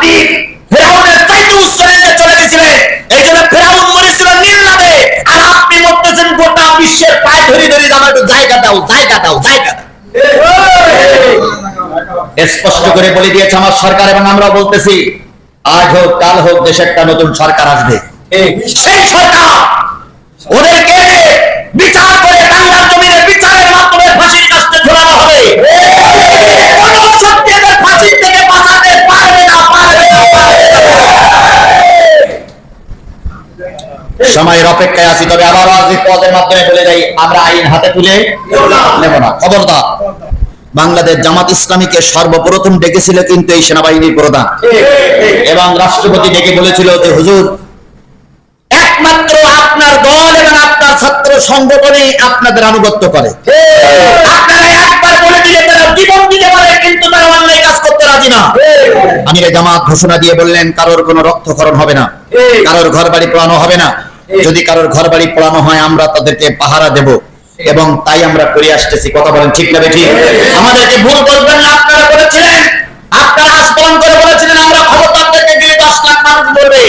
আপনি ফেরাউনের চাইতে চলে গেছিলেন। এই জন্য ফেরাউন মরেছিল আর আপনি বলতেছেন গোটা বিশ্বের পায়ে ধরে ধরে আমার একটু জায়গা দাও জায়গা দাও জায়গা দাও। স্পষ্ট করে বলে দিয়েছে আমার সরকার এবং আমরা বলতেছি আজ হোক কাল হোক দেশে একটা নতুন সরকার আসবে। সেই সরকার সময়ের অপেক্ষায় আছি, তবে আবার পদের মাধ্যমে বলে যাই, আমরা আইন হাতে তুলে নেব না। খবরদার, বাংলাদেশ জামাত ইসলামীকে সর্বপ্রথম ডেকেছিল কিন্তু এই সেনাবাহিনীর প্রধান। এবং রাষ্ট্রপতি ডেকে বলেছিল যে, হুজুর, একমাত্র আপনার দল এবং আপনার ছাত্র সংগঠনে আপনাদের আনুগত্য করে। আপনারা একবার বলে দিলে তারা জীবন দিতে পারে, কিন্তু তারা অন্যায় কাজ করতে রাজি না। আমিরে জামাত ঘোষণা দিয়ে বললেন, কারোর কোনো রক্তক্ষরণ হবে না। কারোর ঘর বাড়ি পোড়ানো হবে না। যদি কারোর ঘর বাড়ি পড়ানো হয়, আমরা তাদেরকে পাহারা দেব এবং তাই আমরা করে আসতেছি। কথা বলেন ঠিক না বেঠি আমাদেরকে ভুল বলবেন না, আপনারা বলেছিলেন। আপনারা আজ করে বলেছিলেন, আমরা ভারত আপনাকে দিয়ে দশ লাখ মানুষ বলবে